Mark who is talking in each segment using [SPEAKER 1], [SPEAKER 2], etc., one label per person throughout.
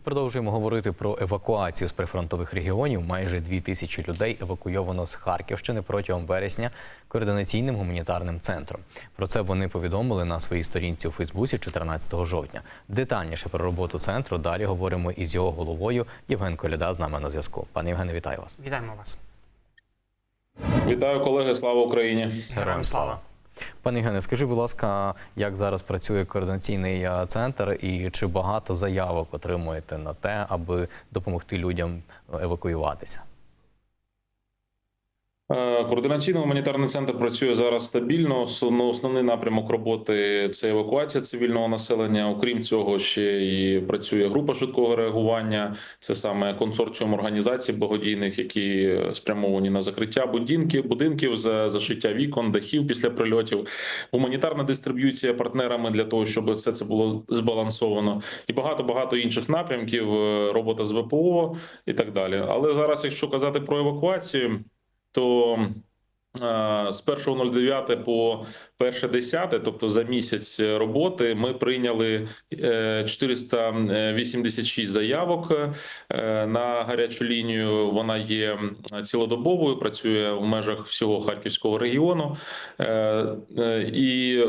[SPEAKER 1] І продовжуємо говорити про евакуацію з прифронтових регіонів. Майже дві тисячі людей евакуйовано з Харківщини протягом вересня координаційним гуманітарним центром. Про це вони повідомили на своїй сторінці у Фейсбуці 14 жовтня. Детальніше про роботу центру далі говоримо із його головою. Євген Коляда з нами на зв'язку. Пане Євгене, вітаю вас.
[SPEAKER 2] Вітаємо вас.
[SPEAKER 3] Вітаю, колеги! Слава Україні!
[SPEAKER 2] Героям слава.
[SPEAKER 1] Пане Євгене, скажи, будь ласка, як зараз працює координаційний е, центр і чи багато заявок отримуєте на те, аби допомогти людям евакуюватися?
[SPEAKER 3] Е, Координаційний гуманітарний центр працює зараз стабільно. Основ- Основний напрямок роботи це евакуація цивільного населення. Окрім цього, ще і працює група швидкого реагування. Це саме консорціум організацій благодійних, які спрямовані на закриття будинків, будинків за зашиття вікон, дахів після прильотів, гуманітарна дистриб'юція партнерами для того, щоб все це було збалансовано, і багато багато інших напрямків. е, Робота з ВПО і так далі. Але зараз, якщо казати про евакуацію, то з 1.09 по 1.10, тобто за місяць роботи, ми прийняли е, 486 заявок е, на гарячу лінію. Вона є цілодобовою, працює в межах всього Харківського регіону. Е, е, І е,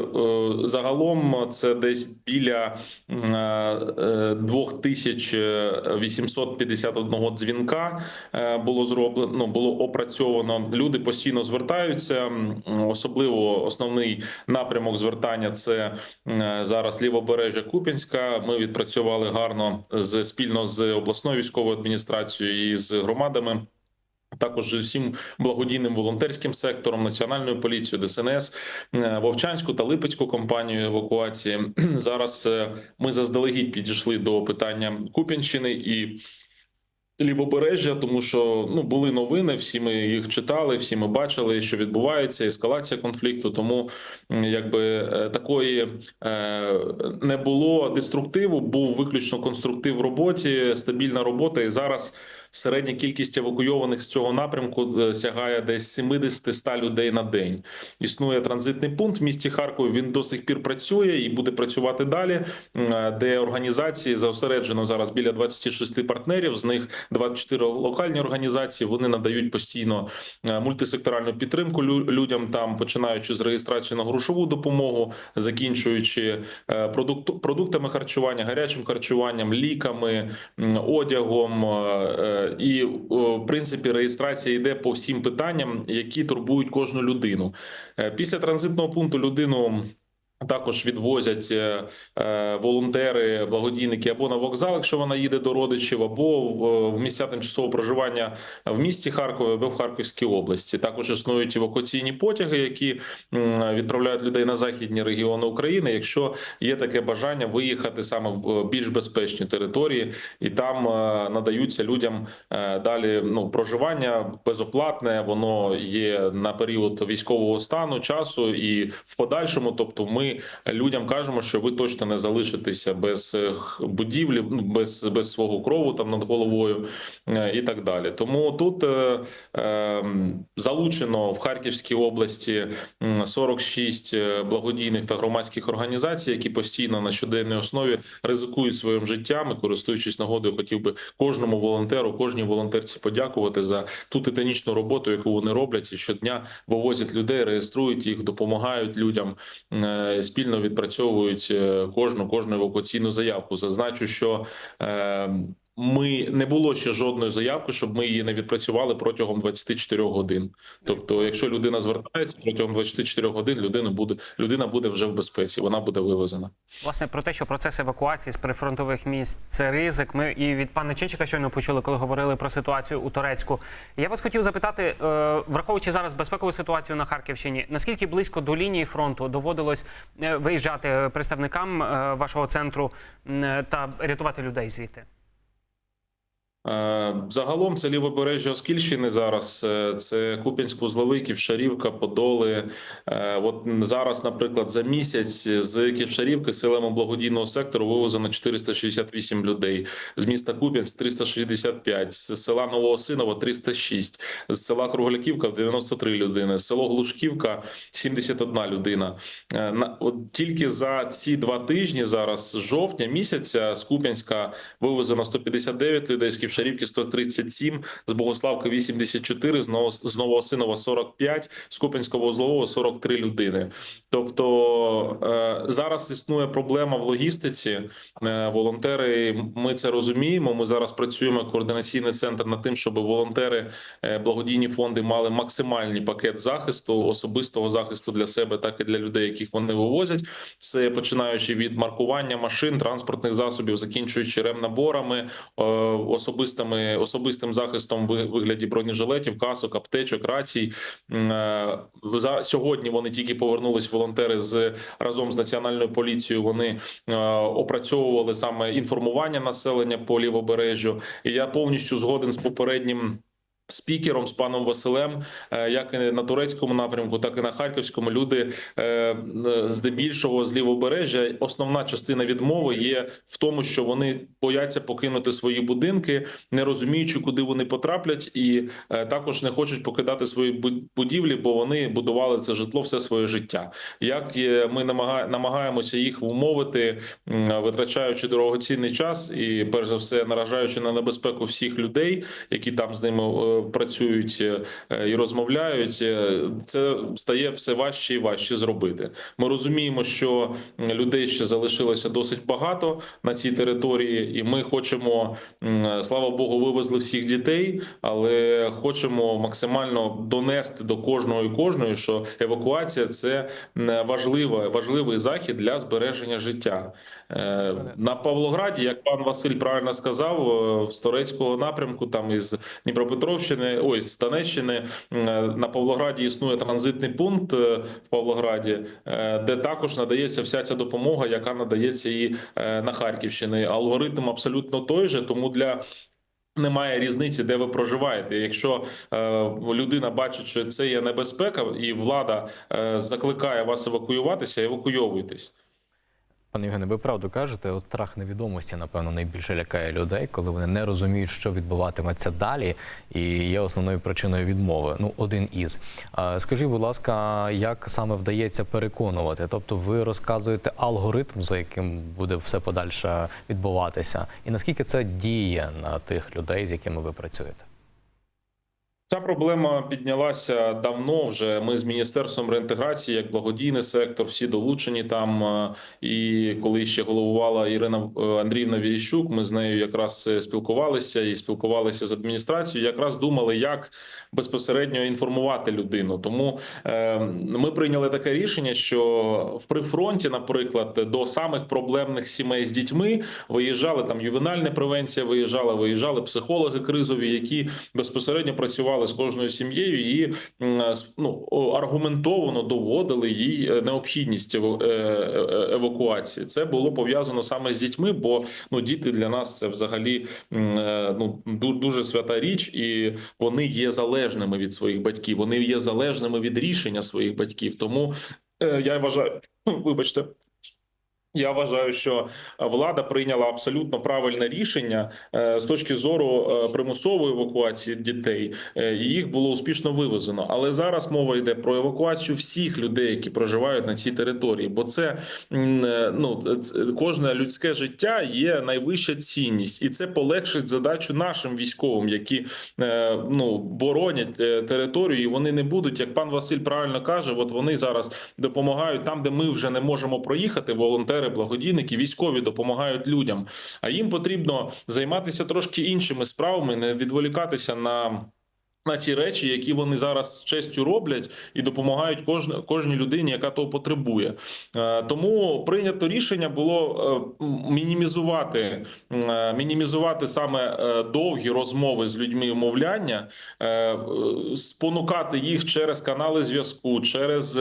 [SPEAKER 3] загалом це десь біля м, е, 2851 дзвінка е, було зроблено, ну, було опрацьовано. Люди постійно звертаються. М, Особливо основний напрямок звертання це зараз лівобережжя Куп'янська. Ми відпрацювали гарно з спільно з обласною військовою адміністрацією і з громадами. Також з всім благодійним волонтерським сектором, національною поліцією, ДСНС, Вовчанську та Липецьку компанію евакуації. Зараз е, ми заздалегідь підійшли до питання Куп'янщини і лівобережжя, тому що ну були новини, всі ми їх читали, всі ми бачили, що відбувається ескалація конфлікту. Тому якби е, такої е, не було деструктиву, був виключно конструктив в роботі, стабільна робота. І зараз середня кількість евакуйованих з цього напрямку е, сягає десь 70-100 людей на день. Існує транзитний пункт в місті Харкові. Він до сих пір працює і буде працювати далі, де організації зосереджено зараз біля 26 партнерів. З них 24 локальні організації. Вони надають постійно е, мультисекторальну підтримку лю- людям там, починаючи з реєстрації на грошову допомогу, закінчуючи е, продуктами харчування, гарячим харчуванням, ліками, одягом. І в принципі реєстрація йде по всім питанням, які турбують кожну людину. Е, Після транзитного пункту людину. Також відвозять е, е, волонтери, благодійники або на вокзал, якщо вона їде до родичів, або в, місця тимчасового проживання в місті Харкові або в Харківській області. Також існують евакуаційні потяги, які відправляють людей на західні регіони України, якщо є таке бажання виїхати саме в більш безпечні території, і там е, надаються людям е, далі ну проживання безоплатне. Воно є на період військового стану часу і в подальшому. Тобто, ми людям кажемо, що ви точно не залишитеся без е, будівлі, ну, без, без свого крову там над головою е, і так далі. Тому тут е, е, залучено в Харківській області м, 46 е, благодійних та громадських організацій, які постійно на щоденній основі ризикують своїм життям. І користуючись нагодою, хотів би кожному волонтеру, кожній волонтерці подякувати за ту титанічну роботу, яку вони роблять, і щодня вивозять людей, реєструють їх, допомагають людям спільно відпрацьовують е, кожну кожну евакуаційну заявку. Зазначу, що е, ми не було ще жодної заявки, щоб ми її не відпрацювали протягом 24 годин. Тобто, якщо людина звертається протягом 24 годин, людина буде людина буде вже в безпеці, вона буде вивезена.
[SPEAKER 2] Власне, про те, що процес евакуації з прифронтових міст це ризик. Ми і від пана Чечика щойно почули, коли говорили про ситуацію у Турецьку. Я вас хотів запитати, е, враховуючи зараз безпекову ситуацію на Харківщині, наскільки близько до лінії фронту доводилось е, виїжджати представникам е, вашого центру та рятувати людей звідти?
[SPEAKER 3] Е, Загалом це лівобережжя Оскільщини зараз. е, Це Куп'янськ-Вузловий, Ківшарівка, Подоли. Е, От зараз, наприклад, за місяць з Ківшарівки силами благодійного сектору вивезено 468 людей. З міста Куп'янськ 365, з села Новоосиново 306, з села Кругляківка 93 людини, село Глушківка 71 людина. На- От тільки за ці два тижні зараз жовтня місяця з Куп'янська вивезено 159 людей, з Ківшарівки 137, з Богославки 84, з Ново- з Новоосинова 45, з Куп'янського вузлового 43 людини. Тобто е, зараз існує проблема в логістиці. Е, Волонтери, ми це розуміємо. Ми зараз працюємо координаційний центр над тим, щоб волонтери, е, благодійні фонди мали максимальний пакет захисту, особистого захисту для себе, так і для людей, яких вони вивозять. Це починаючи від маркування машин, транспортних засобів, закінчуючи ремнаборами, е, особистими особистим захистом вигляді бронежилетів, касок, аптечок, рацій. Е, За сьогодні вони тільки повернулись волонтери з разом з національною поліцією. Вони е, опрацьовували саме інформування населення по лівобережжю. І я повністю згоден з попереднім. Спікером з паном Василем, е, як і на турецькому напрямку, так і на харківському, люди е, е, здебільшого з лівобережжя. Основна частина відмови є в тому, що вони бояться покинути свої будинки, не розуміючи, куди вони потраплять, і також не хочуть покидати свої бу- будівлі, бо вони будували це житло все своє життя. Як ми намага- намагаємося їх вмовити, витрачаючи дорогоцінний час і перш за все наражаючи на небезпеку всіх людей, які там з ними працюють е, і розмовляють, е, це стає все важче і важче зробити. Ми розуміємо, що людей ще залишилося досить багато на цій території, і ми хочемо, слава Богу, вивезли всіх дітей, але хочемо максимально донести до кожного і кожної, що евакуація це важлива, важливий захід для збереження життя. Е, На Павлограді, як пан Василь правильно сказав, з Торецького напрямку, там із Дніпропетровщини, ой, з е, на Павлограді існує транзитний пункт е, в Павлограді, е, де також надається вся ця допомога, яка надається і е, на Харківщині. Алгоритм абсолютно той же, тому для. Немає різниці, де ви проживаєте. Якщо е, людина бачить, що це є небезпека, і влада е, закликає вас евакуюватися, евакуйовуйтесь.
[SPEAKER 1] Пане Євгене, ви правду кажете, от страх невідомості, напевно, найбільше лякає людей, коли вони не розуміють, що відбуватиметься далі, і є основною причиною відмови. Ну, один із. Скажіть, будь ласка, як саме вдається переконувати? Тобто, ви розказуєте алгоритм, за яким буде все подальше відбуватися, і наскільки це діє на тих людей, з якими ви працюєте?
[SPEAKER 3] Ця проблема піднялася давно. Вже ми з міністерством реінтеграції, як благодійний сектор, всі долучені там. е, І коли ще головувала Ірина е, Андріївна Віріщук, ми з нею якраз е, спілкувалися і спілкувалися з адміністрацією. Якраз думали, як безпосередньо інформувати людину. Тому ми прийняли таке рішення, що в прифронті, наприклад, до самих проблемних сімей з дітьми виїжджали там ювенальна превенція, виїжджала, виїжджали психологи кризові, які безпосередньо працювали з кожною сім'єю і м, ну, аргументовано доводили їй е, необхідність е, е, евакуації. Це було пов'язано саме з дітьми, бо ну діти для нас це взагалі е, ну дуже свята річ, і вони є залежними від своїх батьків. Вони є залежними від рішення своїх батьків. Тому е, я вважаю, вибачте. Я вважаю, що влада прийняла абсолютно правильне рішення е, з точки зору е, примусової евакуації дітей. е, Їх було успішно вивезено. Але зараз мова йде про евакуацію всіх людей, які проживають на цій території. Бо це е, ну кожне людське життя є найвища цінність, і це полегшить задачу нашим військовим, які е, ну боронять е, територію. І вони не будуть, як пан Василь правильно каже, от вони зараз допомагають там, де ми вже не можемо проїхати. Волонтери, благодійники, військові допомагають людям. А їм потрібно займатися трошки іншими справами, не відволікатися на. На ці речі, які вони зараз з честю роблять і допомагають кожн, кожній людині, яка того потребує. Е, Тому прийнято рішення було е, мінімізувати, е, мінімізувати саме довгі розмови з людьми, умовляння, спонукати їх через канали зв'язку, через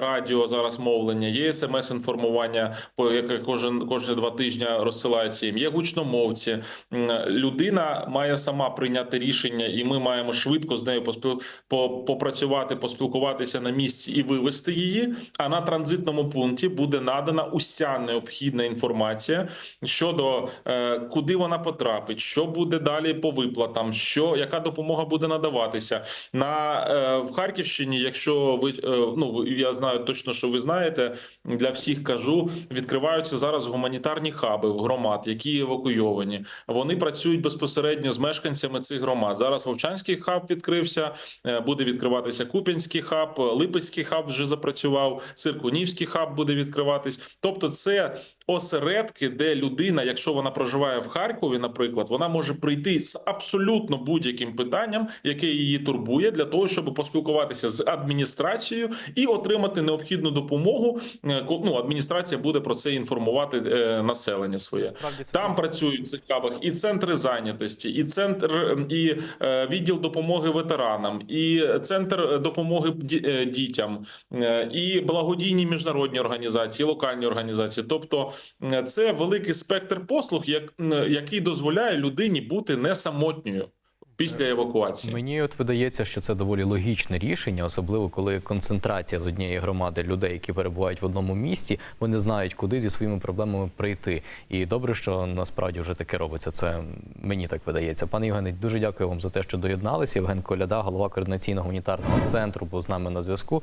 [SPEAKER 3] радіо зараз мовлення, є смс-інформування, по яке кожен кожні два тижні розсилається їм. Є гучномовці. Людина має сама прийняти рішення, і ми маємо швидко з нею поспіл... попрацювати, поспілкуватися на місці і вивести її. А на транзитному пункті буде надана уся необхідна інформація щодо е, куди вона потрапить, що буде далі по виплатам, що яка допомога буде надаватися на е, в Харківщині. Якщо ви е, ну я знаю точно, що ви знаєте, для всіх кажу, відкриваються зараз гуманітарні хаби в громад, які евакуйовані. Вони працюють безпосередньо з мешканцями цих громад. Зараз Вовчанський хаб відкрився, е, буде відкриватися Куп'янський хаб, Липецький хаб вже запрацював, Циркунівський хаб буде відкриватись. Тобто, це осередки, де людина, якщо вона проживає в Харкові, наприклад, вона може прийти з абсолютно будь-яким питанням, яке її турбує, для того, щоб поспілкуватися з адміністрацією і отримати необхідну допомогу. Е, Ну, адміністрація буде про це інформувати е, населення своє. Там працюють в цих хабах і центри зайнятості, і центр е, і відділ допомоги ветеранам, і центр допомоги дітям, і благодійні міжнародні організації, і локальні організації. Тобто, це великий спектр послуг, як, який дозволяє людині бути не самотньою після евакуації.
[SPEAKER 1] Мені от видається, що це доволі логічне рішення, особливо коли концентрація з однієї громади людей, які перебувають в одному місті, вони знають, куди зі своїми проблемами прийти. І добре, що насправді вже таке робиться. Це мені так видається. Пане Євгене, дуже дякую вам за те, що доєдналися. Євген Коляда, голова координаційного гуманітарного центру, був з нами на зв'язку.